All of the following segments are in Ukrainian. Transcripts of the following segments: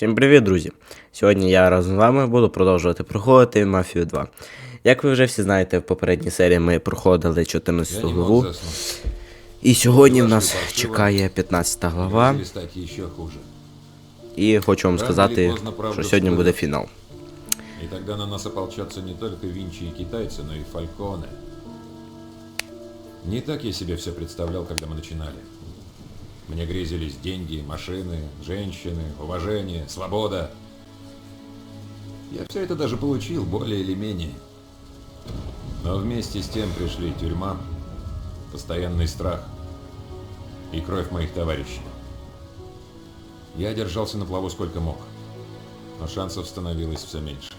Всім привіт, друзі! Сьогодні я разом з вами буду продовжувати проходити Мафію 2. Як ви вже всі знаєте, в попередній серії ми проходили 14 Я не главу, мог заснуть. і сьогодні в Пошли нас паршиво. чекає 15 глава, Или стать еще хуже. і хочу вам Рано сказати, или поздно правда що сьогодні всплывет. буде фінал. И тогда на нас ополчатся не только Винчи и китайцы, но и фальконы. Не так я себе все представлял, когда мы начинали. Мне грезились деньги, машины, женщины, уважение, свобода. Я все это даже получил, более или менее. Но вместе с тем пришли тюрьма, постоянный страх и кровь моих товарищей. Я держался на плаву сколько мог, но шансов становилось все меньше.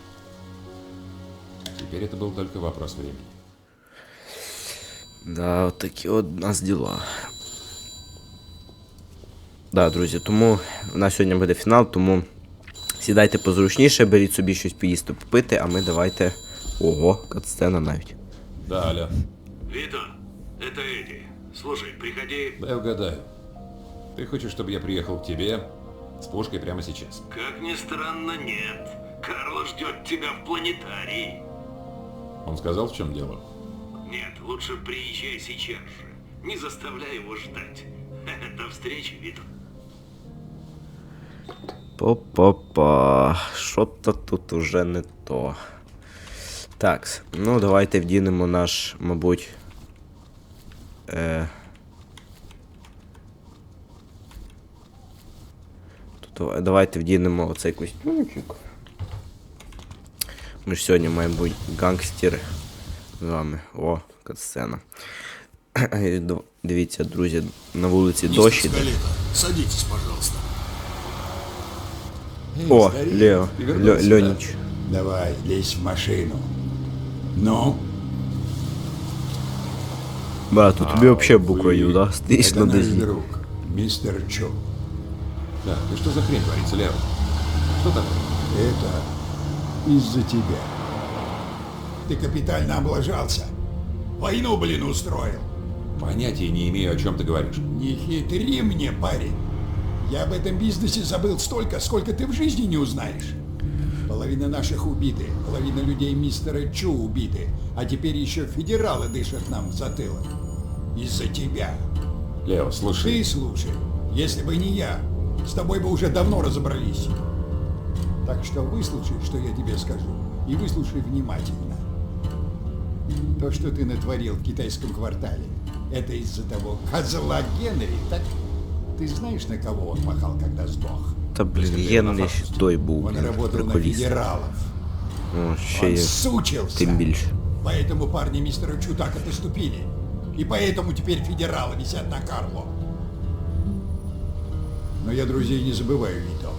Теперь это был только вопрос времени. Да, от такі от у нас діла Да, друзі, тому в нас сьогодні буде фінал, тому сідайте позручніше, беріть собі щось поїсти, попити, а ми давайте. Ого, катсцена навіть. Да, Аля, Вито, это Эдди. Слушай, приходи... дай угадаю. Ты хочешь, чтобы я приехал к тебе с пушкой прямо сейчас? Как ни странно, нет. Карло ждет тебя в планетарии. Он сказал, в чем дело? Нет, лучше приезжай сейчас же. Не заставляй его ждать. До встречи, Вито. Па-па-па. Що-то тут уже не то. Так, ну давайте вдінемо наш, мабуть. Е... Тут, давайте вдінемо оцей костюмчик. Ми ж сьогодні маємо бути гангстери з вами. О, катсцена. І д- Дивіться, друзі, на вулиці дощ іде. Скалета, садитесь, пожалуйста. О, старик, Лео, ты да? Лёнич. Давай, лезь в машину. Ну, Брат, у тебе вообще буква Ю, да? Стоишь это на наш друг, мистер Чо. Да, и что за хрень творится, Лео? Что такое? Это из-за тебя. Ты капитально облажался. Войну, блин, устроил. Понятия не имею, о чем ты говоришь. Не хитри мне, парень. Я об этом бизнесе забыл столько, сколько ты в жизни не узнаешь. Половина наших убиты, половина людей мистера Чу убиты, а теперь еще федералы дышат нам в затылок. Из-за тебя. Лео, слушай. Ты слушай, если бы не я, с тобой бы уже давно разобрались. Так что выслушай, что я тебе скажу, и выслушай внимательно. То, что ты натворил в китайском квартале, это из-за того козла Генри, так? Ты знаешь, на кого он махал, когда сдох? Та блін, Генрі ще той був, Он блін, работал на приколіст. федералов. О, ще Он є сучился. тим більше. Поэтому парни мистера Чу так и поступили. И поэтому теперь федералы висят на Карло. Но я друзей не забываю, Вито.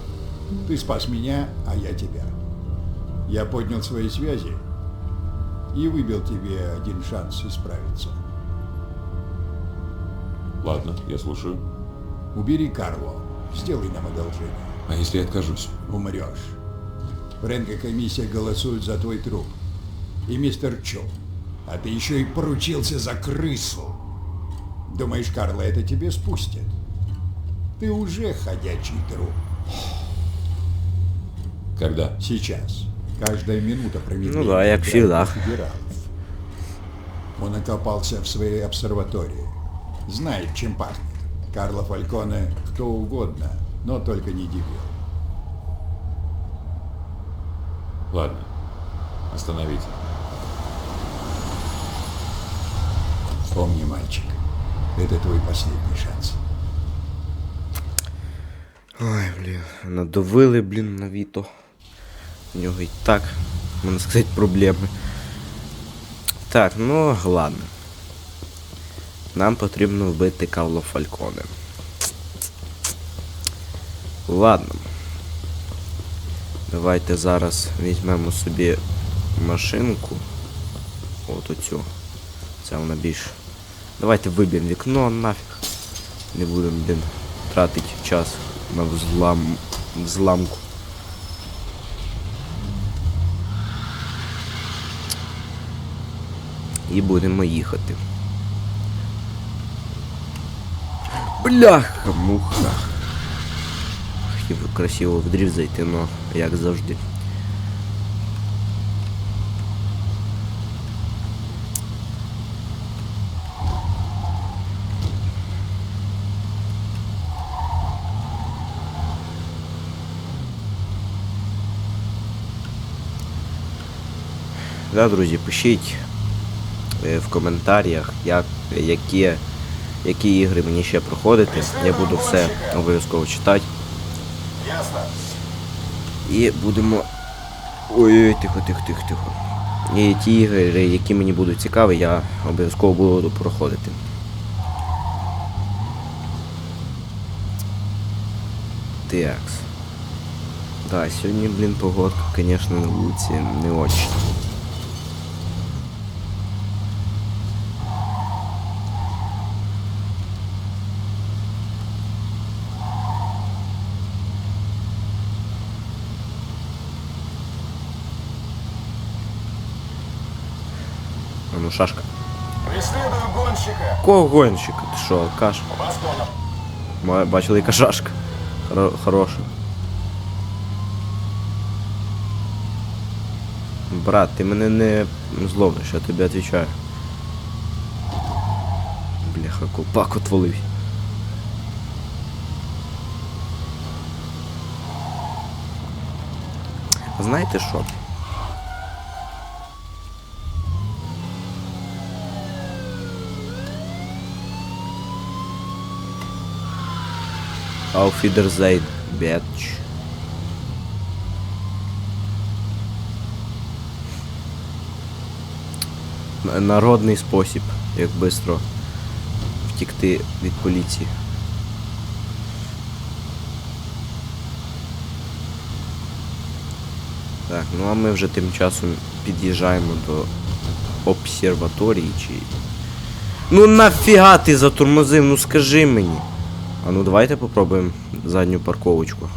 Ты спас меня, а я тебя. Я поднял свои связи и выбил тебе один шанс исправиться. Ладно, я слушаю. Убери Карло. Сделай нам одолжение. А если я откажусь? Умрешь. Фрэнк и комиссия голосуют за твой труп. И мистер Чо. А ты еще и поручился за крысу. Думаешь, Карла это тебе спустит? Ты уже ходячий труп. Когда? Сейчас. Каждая минута промедления. Ну да, играет всегда. Он окопался в своей обсерватории. Знает, чем пахнет. Карло Фальконе кто угодно, но только не дебил. Ладно. Остановите. Помни, мальчик, это твой последний шанс. Ой, блін, надавили, блін, на Віто. У нього і так, можна сказати, проблеми. Так, ну ладно. Нам потрібно вбити Карло Фальконе. Ладно. Давайте зараз візьмемо собі машинку. От оцю. Це вона більш. Давайте виб'ємо вікно нафіг. Не будемо, блін, тратити час на взлам... взламку. І будемо їхати. Бляха, муха. хотів красиво в дріфт зайти, но як завжди. Да, друзі, пишіть е, в коментарях, як, які, які ігри мені ще проходити. Я буду все обов'язково читати. І будемо. Ой-ой, тихо, тихо, тихо, тихо. І ті ігри, які мені будуть цікаві, я обов'язково буду проходити. Такс. Да, сьогодні, блін, погодка, звісно, на вулиці не очень. Шашка. Преследую гонщика. Кого гонщика? Ти що, алкаш? Понял. Бачили, яка шашка. Хоро- хороша. Брат, ти мене не зловиш, я тобі відповідаю. Бляха, копак отвалився. Знаєте що? Auf Wiedersehen, bitch. Народний спосіб, як швидко втікти від поліції. Так, ну а ми вже тим часом під'їжджаємо до обсерваторії чи. Ну нафіга ти затормозив, ну скажи мені. А ну давайте попробуємо задню парковочку.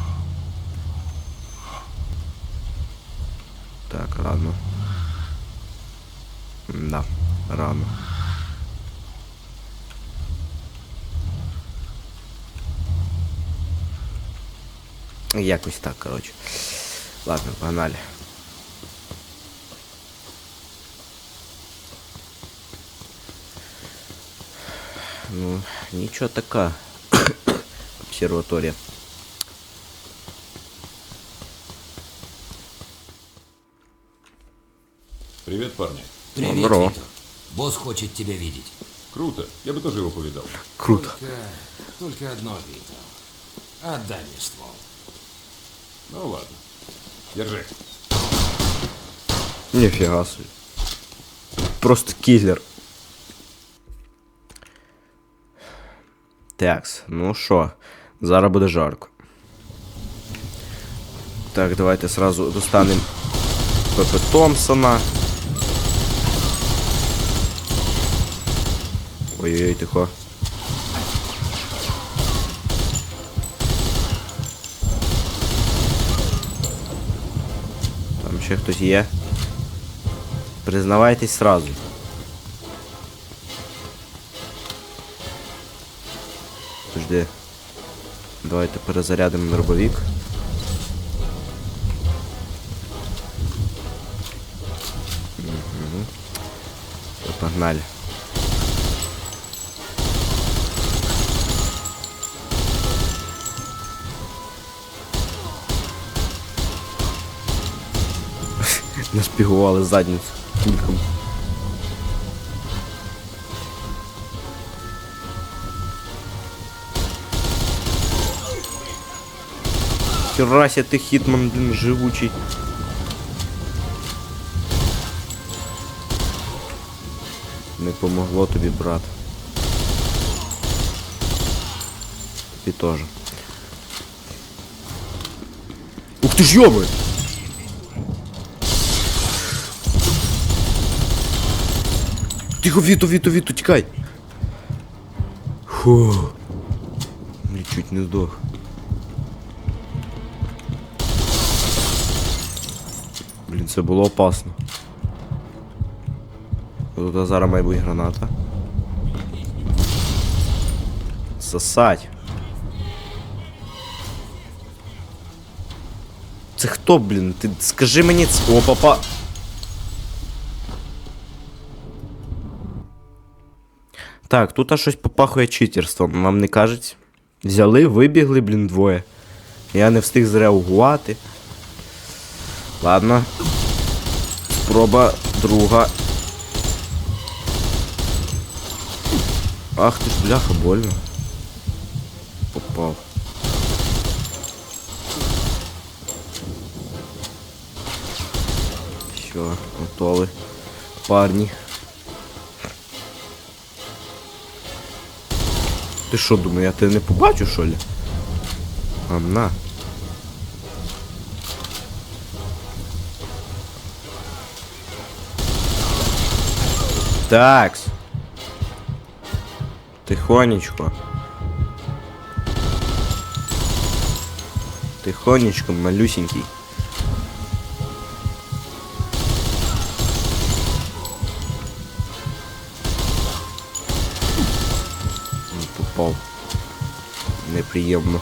Так, рано. Да, рано. Якось так, коротше. Ладно, погнали. Ну, нічого така Обсерваторія. Привет, парни. Привет, Здорово. Витер. Босс хочет тебя видеть. Круто. Я бы тоже его повидал. Круто. Только, только одно, Витер. Отдай мне ствол. Ну ладно. Держи. Ніфіга собі. Просто кілер. Такс, ну що, Зараз буде жарко. Так, давайте сразу достанемо Пепе Томпсона. Ой-ой-ой, тихо. Там ще хтось є. Признавайтесь сразу. Жди. Давайте перезарядимо дробовик. Угу. Погнали. Нашпігували задницю кульком. Херася ти хітман, блін, живучий. Не помогло тобі, брат. Тобі теж. Ух ти ж йоми! Тихо, Віту, Віту, Віту, тікай! Фу. Блін, чуть не здох. Це було опасно. Тут зараз має бути граната. Сосать. Це хто, блін? Ти скажи мені ц... О, папа. Так, тут аж щось попахує читерством, вам не кажеться? Взяли, вибігли, блін, двоє. Я не встиг зреагувати. Ладно. Спроба друга. Ах ти ж бляха, больно. Попав. Все, готові. Парні. Ти що думаєш, я тебе не побачу, що ли? А на. Такс. Тихонечко. Тихонечко, малюсенький. Не попав. Неприємно.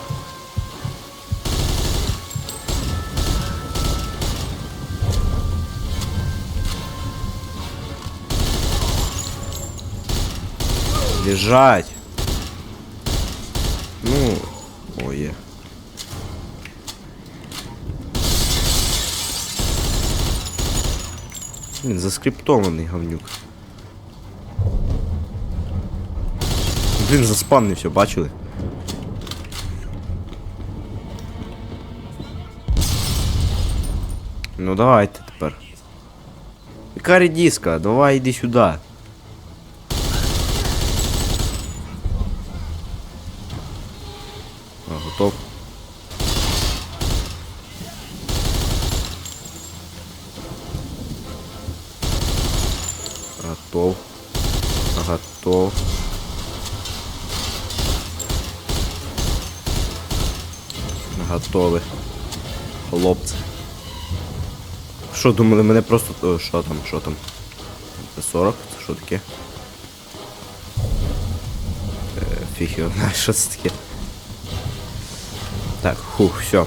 Лежать. Ну, ой. є. Він заскриптований говнюк. Блін, заспавнився, бачили? Ну давайте тепер. Яка редиска? Давай іди сюди. Готов. Готов. Готов. Готові. Хлопці. Що думали, мене просто. О, що там, що там? Це 40? Це що таке? Е, фіг його знає, що це таке. Так, хух, все.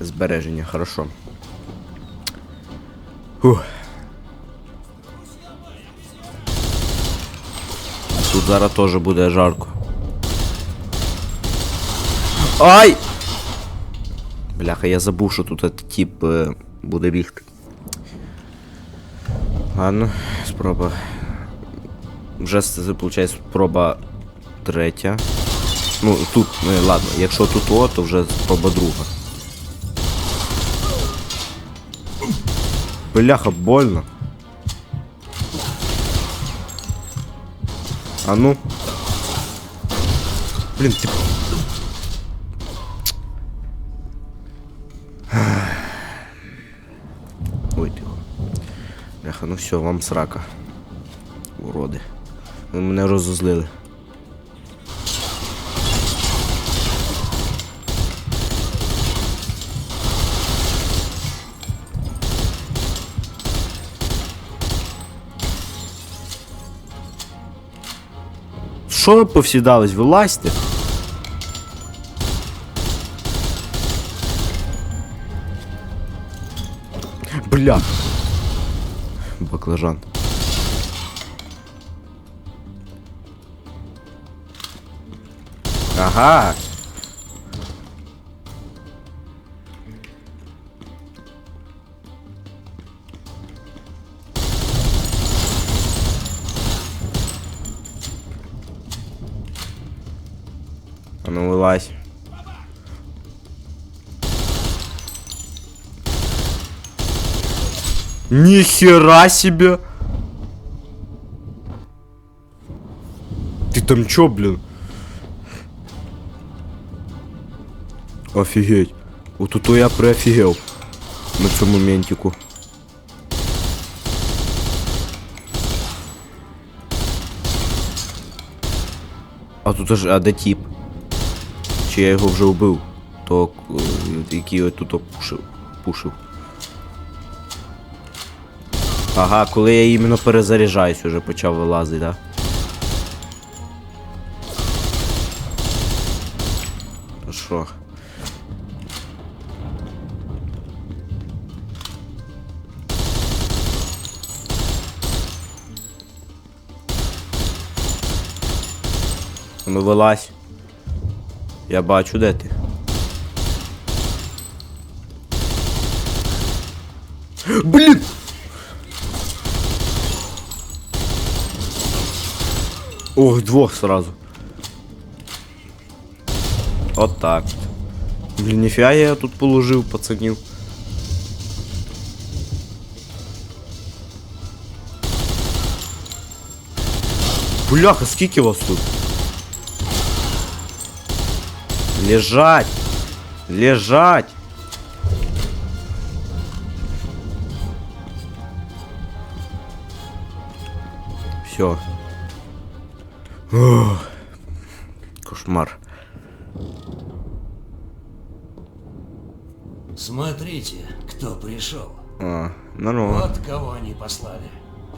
Збереження, хорошо. Фух. Тут зараз теж буде жарко. Ай! Бляха, я забув, що тут этот тип е, буде бігти. Ладно, спроба. Вже це виходить спроба третя. Ну, тут, е, ладно, якщо тут о, то вже спроба друга. Бляха, больно. А ну. Блін, ти. Ой, тихо. Бляха, ну все, вам срака. Уроди. Ви мене розозлили. Що ви повсідались? Вилазьте. Бля. Баклажан. Ага. Ну вылазь. Нихера себе! Ты там чё, блин? Офигеть. Вот тут я приофигел на цьому моментику. А тут аж а де тип? чи я його вже вбив, то е, який я тут пушив. пушив. Ага, коли я іменно перезаряджаюсь, уже почав вилазити, да? То що? Ну вилазь. Я бачу, де ти. Блін! Ох, двох сразу. От так. Блін, ніфіга я тут положив пацанів. Бляха, скільки вас тут? Лежать! Лежать! Все. Кошмар. Смотрите, кто пришел. А, нормально. Вот кого они послали.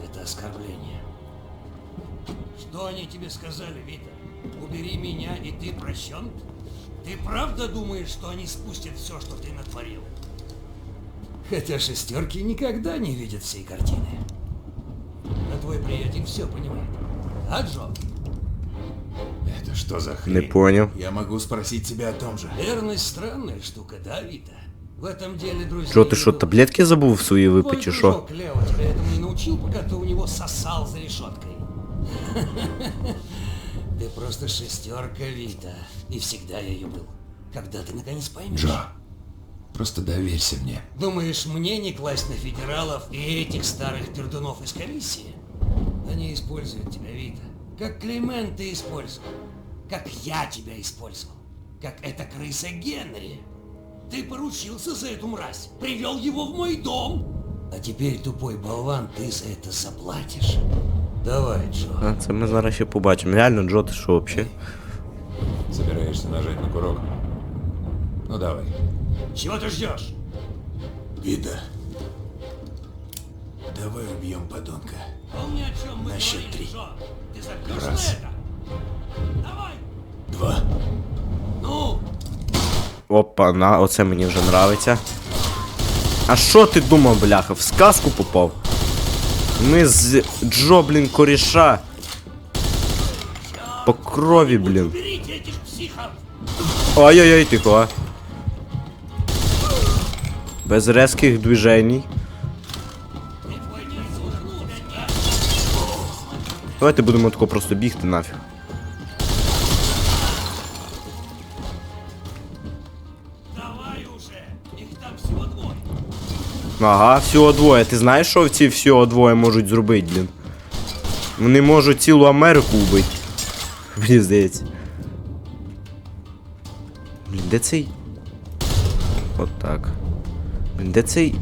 Это оскорбление. Что они тебе сказали, Вита? Убери меня, и ты прощен? Ты правда думаешь, что они спустят все, что ты натворил? Хотя шестерки никогда не видят всей картины. А твой приятель все понимает. А, Джо? Это что за хрень? Не понял. Я могу спросить тебя о том же. Верность странная штука, да, Вита? В этом деле, друзья... Що ти що, таблетки Твой випити, чи що? дружок Лео тебя этому не научил, пока ты у него сосал за решеткой. Ты просто шестерка, Вита. И всегда ее был. Когда ты наконец поймешь? Джо, просто доверься мне. Думаешь, мне не класть на федералов и этих старых пердунов из комиссии? Они используют тебя, Вита. Как Климент ты использовал. Как я тебя использовал. Как эта крыса Генри. Ты поручился за эту мразь. Привел его в мой дом. А теперь, тупой болван, ты за это заплатишь. Давай, Джо. А, це ми зараз ще побачимо. Реально, Джо, ти що взагалі? Собираешься нажать на курок? Ну давай. Чего ты ждешь? Вида. Давай убьем подонка. Помни, о чем мы На счет говорили, три. Джо. Ты запрешь Раз. на это? Давай. Два. Ну, Опа, на, оце мені вже нравиться. А що ти думав, бляха? В сказку попав? Ми з Джо, блін, коріша. По крові, блін. Ой-ой-ой, тихо, а. Без резких движений. Давайте будемо тако просто бігти нафіг. Ага, всього двоє. Ти знаєш, що ці всього двоє можуть зробити, блін? Вони можуть цілу Америку вбити. Мені здається. Блін, де цей? От так. Блін, де цей?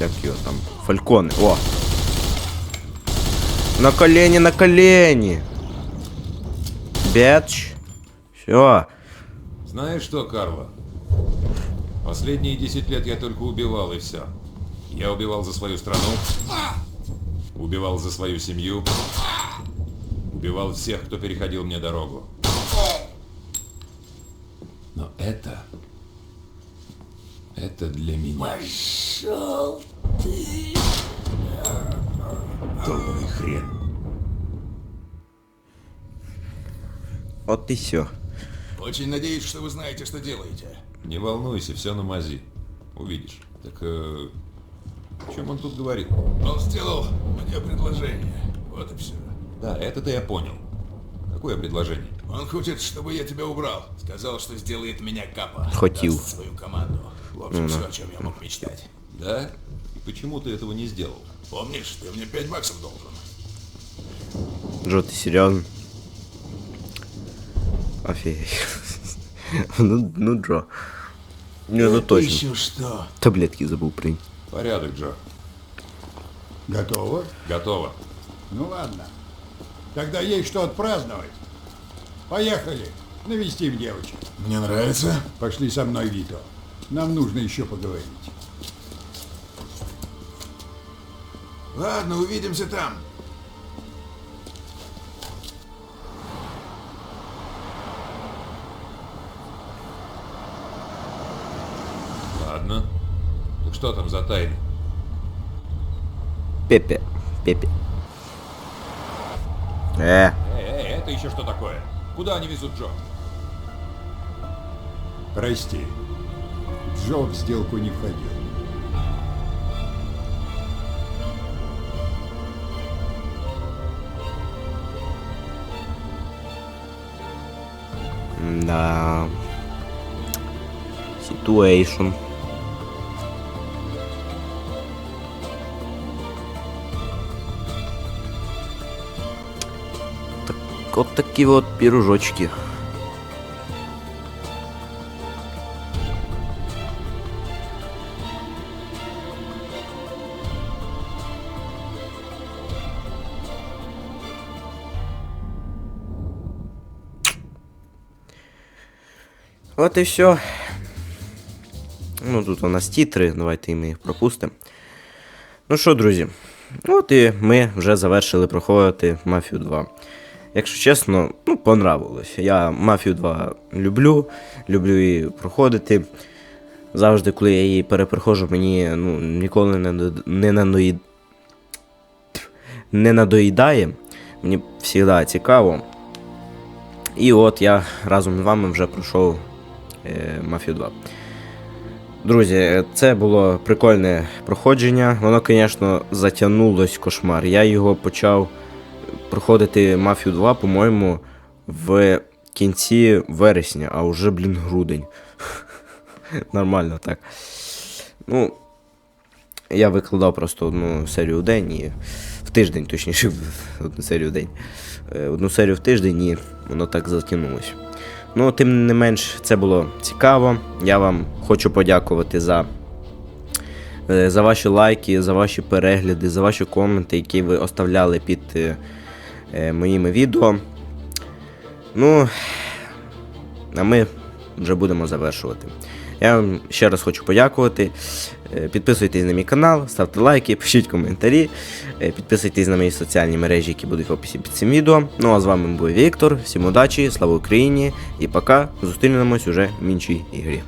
Як його там? Фалькони. О! На колені, на колені! Бетч. Все. Знаешь что, Карло? Последние 10 лет я только убивал и все. Я убивал за свою страну, убивал за свою семью, убивал всех, кто переходил мне дорогу. Но это... Это для меня. Пошел ты. Долбаный хрен. От і все. Очень надеюсь, что вы знаете, что делаете. Не волнуйся, все на мази. Увидишь. Так э, о чем он тут говорит? Он сделал мне предложение. Вот и все. Да, это-то я понял. Какое предложение? Он хочет, чтобы я тебя убрал. Сказал, что сделает меня капа. Хотел. Даст свою команду. В общем, все, о чем я мог мечтать. Да? И почему ты этого не сделал? Помнишь, ты мне 5 баксов должен. Джо, ти серйозно? Офігеть. ну, ну, Джо. Не, ну точно. Еще что? Таблетки забув прийняти. Порядок, Джо. Готово? Готово. Ну ладно. Тогда есть что отпраздновать. Поехали. Навестим девочек. Мне нравится. Пошли со мной, Вито. Нам нужно еще поговорить. Ладно, увидимся там. Что там за тайны? Пепе. Пепе. Е. Эй, эй, это Это еще что такое? Куда они везут Джо? Прости. Джо в сделку не входил. Да. Situation. Вот такие вот пирожочки. От і все. Ну, тут у нас тітри, давайте ми їх пропустимо. Ну що, друзі, от і ми вже завершили проходити Мафію 2. Якщо чесно, ну, понравилось. Я Мафію 2 люблю, люблю її проходити. Завжди, коли я її перепроходжу, мені ну, ніколи не, не, надоїд... не надоїдає. Мені завжди цікаво. І от я разом з вами вже пройшов е, Мафію 2. Друзі, це було прикольне проходження. Воно, звісно, затягнулось кошмар. Я його почав проходити Мафію 2, по-моєму, в кінці вересня, а вже, блін, грудень. Нормально так. Ну, я викладав просто одну серію в день і в тиждень, точніше, одну серію в день. Е, Одну серію в тиждень і воно так затягнулося. Ну, тим не менш, це було цікаво. Я вам хочу подякувати за, е, за ваші лайки, за ваші перегляди, за ваші коменти, які ви оставляли під е, моїми відео. Ну, а ми вже будемо завершувати. Я вам ще раз хочу подякувати. Е, Підписуйтесь на мій канал, ставте лайки, пишіть коментарі, е, підписуйтесь на мої соціальні мережі, які будуть в описі під цим відео. Ну а з вами був Віктор. Всім удачі, слава Україні і пока. Зустрінемось уже в іншій ігрі.